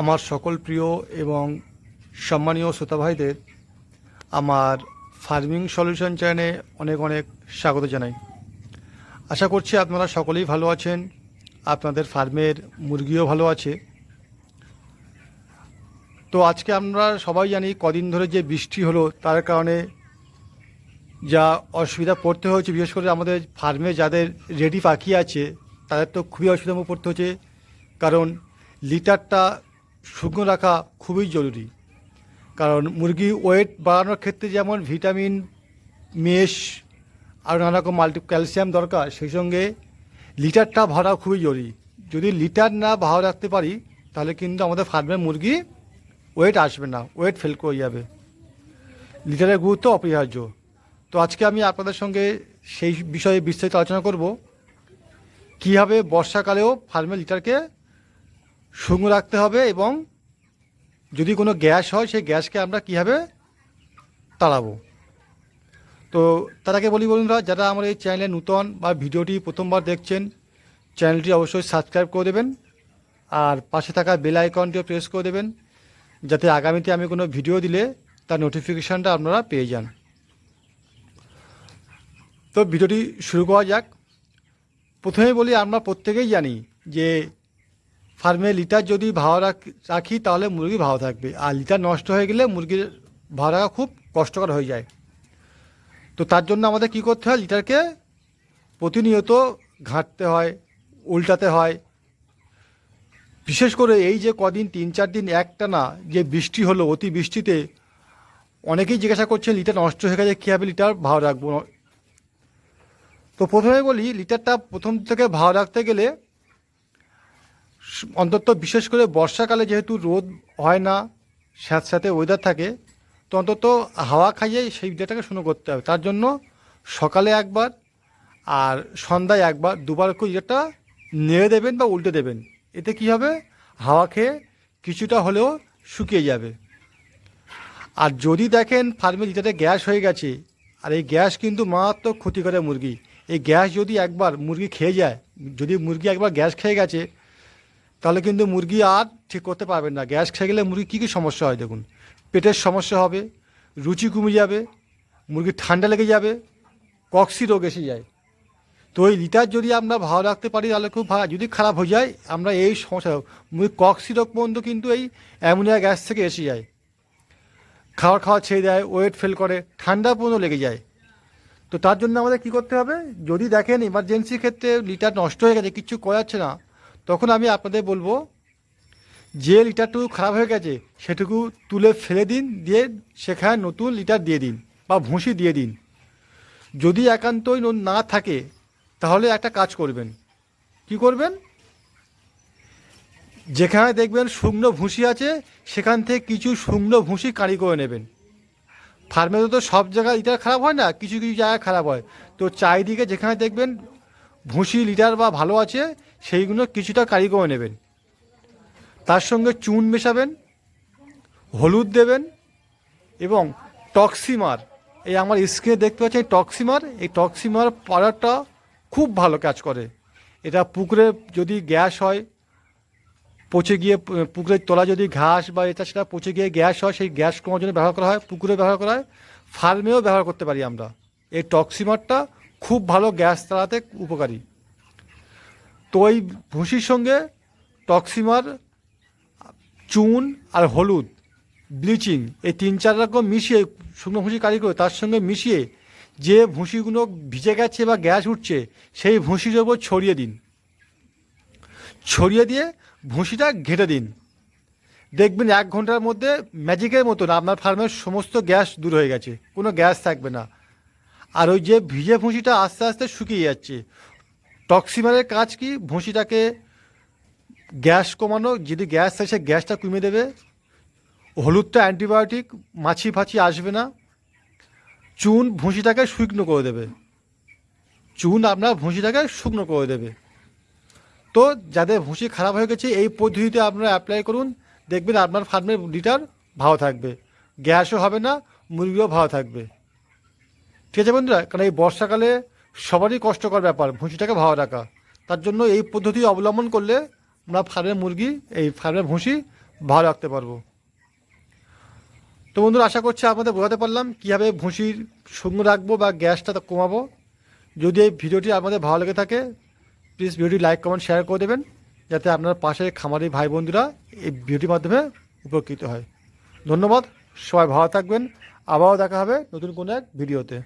আমার সকল প্রিয় এবং সম্মানীয় শ্রোতা ভাইদের আমার ফার্মিং সলিউশন চ্যানেলে অনেক অনেক স্বাগত জানাই। আশা করছি আপনারা সকলেই ভালো আছেন, আপনাদের ফার্মের মুরগিও ভালো আছে। তো আজকে আমরা সবাই জানি কদিন ধরে যে বৃষ্টি হলো, তার কারণে যা অসুবিধা পড়তে হয়েছে, বিশেষ করে আমাদের ফার্মে যাদের রেডি পাখি আছে, তাদের তো খুবই অসুবিধার মুখে পড়তে হচ্ছে। কারণ লিটারটা শুকনো রাখা খুবই জরুরি। কারণ মুরগি ওয়েট বাড়ানোর ক্ষেত্রে যেমন ভিটামিন, মেশ আর নানা রকম মাল্টি ক্যালসিয়াম দরকার, সেই সঙ্গে লিটারটা ভরা খুবই জরুরি। যদি লিটার না ভালো রাখতে পারি, তাহলে কিন্তু আমাদের ফার্মের মুরগি ওয়েট আসবে না, ওয়েট ফেল করে যাবে। লিটারের গুরুত্ব অপরিহার্য। তো আজকে আমি আপনাদের সঙ্গে সেই বিষয়ে বিস্তারিত আলোচনা করব। কীভাবে বর্ষাকালেও ফার্মের লিটারকে শুকনো রাখতে হবে এবং যদি কোনো গ্যাস হয়, সেই গ্যাসকে আমরা কীভাবে তাড়াবো? তো তার আগে বলি বন্ধুরা, যারা আমার এই চ্যানেলে নূতন বা ভিডিওটি প্রথমবার দেখছেন, চ্যানেলটি অবশ্যই সাবস্ক্রাইব করে দেবেন আর পাশে থাকা বেল আইকনটিও প্রেস করে দেবেন, যাতে আগামীতে আমি কোনো ভিডিও দিলে তার নোটিফিকেশানটা আপনারা পেয়ে যান। তো ভিডিওটি শুরু করা যাক। প্রথমে বলি, আমরা প্রত্যেকেই জানি যে ফার্মে লিটার যদি ভালো রাখ- তাহলে মুরগি ভালো থাকবে। আর লিটার নষ্ট হয়ে গেলে মুরগির ভালো রাখা খুব কষ্টকর হয়ে যায়। তো তার জন্য আমাদের কি করতে হয়, লিটারকে প্রতিনিয়ত ঘাঁটতে হয়, উল্টাতে হয়। বিশেষ করে এই যে কদিন, তিন চার দিন একটা না, যে বৃষ্টি হলো, অতি বৃষ্টিতে অনেকেই জিজ্ঞাসা করছেন লিটার নষ্ট হয়ে গেছে কীভাবে লিটার ভালো রাখব? তো প্রথমে বলি, লিটারটা প্রথম থেকে ভালো রাখতে গেলে অন্তত বিশেষ করে বর্ষাকালে যেহেতু রোদ হয় না সাথে ওয়েদার থাকে, তো অন্তত হাওয়া খাইয়ে সেই লিটারটাকে শুরু করতে হবে। তার জন্য সকালে একবার আর সন্ধ্যায় একবার দুবার করে লিটারটা নেড়ে দেবেন বা উল্টে দেবেন। এতে কি হবে? হাওয়া খেয়ে কিছুটা হলেও শুকিয়ে যাবে। আর যদি দেখেন ফার্মে লিটারে গ্যাস হয়ে গেছে, আর এই গ্যাস কিন্তু মারাত্মক ক্ষতি করে মুরগি। এই গ্যাস যদি একবার মুরগি খেয়ে যায়, যদি মুরগি একবার গ্যাস খেয়ে গেছে তাহলে কিন্তু মুরগি আর ঠিক করতে পারবেন না। গ্যাস খেয়ে গেলে মুরগি কী কী সমস্যা হয় দেখুন? পেটের সমস্যা হবে, রুচি কমে যাবে, মুরগির ঠান্ডা লেগে যাবে, কক্সি রোগ এসে যায়। তো এই লিটার যদি আমরা ভালো রাখতে পারি, তাহলে খুব ভালো। যদি খারাপ হয়ে যায়, আমরা এই সমস্যা মুরগি কক্সি রোগ পর্যন্ত কিন্তু এই অ্যামোনিয়া গ্যাস থেকে এসে যায়। খাওয়ার খাওয়া ছেড়ে দেয়, ওয়েট ফেল করে, ঠান্ডা পর্যন্ত লেগে যায়। তো তার জন্য আমাদের কি করতে হবে? যদি দেখেন ইমার্জেন্সি ক্ষেত্রে লিটার নষ্ট হয়ে গেছে, কিছু করা যাচ্ছে না তখন আমি আপনাদের বলব, যে লিটারটুকু খারাপ হয়ে গেছে, সেটুকু তুলে ফেলে দিন, দিয়ে সেখানে নতুন লিটার দিয়ে দিন, বা ভুসি দিয়ে দিন। যদি একান্তই ন- না থাকে, তাহলে একটা কাজ করবেন। কি করবেন? যেখানে দেখবেন শুকনো ভুসি আছে, সেখান থেকে কিছু শুকনো ভুসি কাঁড়ি করে নেবেন। ফার্মে তো সব জায়গায় লিটার খারাপ হয় না, কিছু কিছু জায়গায় খারাপ হয়। তো চারিদিকে যেখানে দেখবেন ভুসি লিটার বা ভালো আছে সেইগুলো কিছুটা কারি করে নেবেন। তার সঙ্গে চুন মেশাবেন, হলুদ দেবেন এবং টক্সিমার। এই আমার স্ক্রিনে দেখতে পাচ্ছেন এই টক্সিমার। এই টক্সিমার পাউডারটা খুব ভালো কাজ করে। এটা পুকুরে যদি গ্যাস হয়, পচে গিয়ে পুকুরের তলা যদি ঘাস বা এটা সেটা পচে গিয়ে গ্যাস হয়, সেই গ্যাস কমার জন্য ব্যবহার করা হয়, পুকুরে ব্যবহার করা হয়, ফার্মেও ব্যবহার করতে পারি আমরা। এই টক্সিমারটা খুব ভালো গ্যাস তাড়াতে উপকারী। তো ওই ভুসির সঙ্গে টক্সিমার, চুন আর হলুদ, ব্লিচিং, এই তিন চার রকম মিশিয়ে, শুকনো ভুসি কারি করে তার সঙ্গে মিশিয়ে যে ভুসিগুলো ভিজে গেছে বা গ্যাস উঠছে, সেই ভুসির ওপর ছড়িয়ে দিন। ছড়িয়ে দিয়ে ভুসিটা ঘেটে দিন। দেখবেন এক ঘণ্টার মধ্যে ম্যাজিকের মতন আপনার ফার্মের সমস্ত গ্যাস দূর হয়ে গেছে, কোনো গ্যাস থাকবে না। আর ওই যে ভিজে ভুসিটা আস্তে আস্তে শুকিয়ে যাচ্ছে টক্সিমারের কাজ কি? ভুসিটাকে গ্যাস কমানো, যদি গ্যাস থাকে, সে গ্যাসটা কমিয়ে দেবে। হলুদটা অ্যান্টিবায়োটিক, মাছি ফাছি আসবে না। চুন ভুসিটাকে শুকনো করে দেবে। চুন আপনার ভুসিটাকে শুকনো করে দেবে। তো যাদের ভুসি খারাপ হয়ে গেছে, এই পদ্ধতিতে আপনারা অ্যাপ্লাই করুন। দেখবেন আপনার ফার্মের লিটার ভালো থাকবে। গ্যাসও হবে না, মুরগিও ভালো থাকবে। ঠিক আছে বন্ধুরা? কারণ এই বর্ষাকালে সবারই কষ্টকর ব্যাপার, ভুসিটাকে ভালো রাখা। তার জন্য এই পদ্ধতি অবলম্বন করলে আমরা ফার্মের মুরগি, এই ফার্মের ভুসি ভালো রাখতে পারব। তো বন্ধুরা, আশা করছি আপনাদের বোঝাতে পারলাম কীভাবে ভুসির সঙ্গে রাখব বা গ্যাসটা কমাবো। যদি এই ভিডিওটি আপনাদের ভালো লেগে থাকে প্লিজ ভিডিওটি লাইক কমেন্ট শেয়ার করে দেবেন, যাতে আপনার পাশে খামারি ভাই বন্ধুরা এই ভিডিওটির মাধ্যমে উপকৃত হয়। ধন্যবাদ, সবাই ভালো থাকবেন। আবারও দেখা হবে নতুন কোনো এক ভিডিওতে।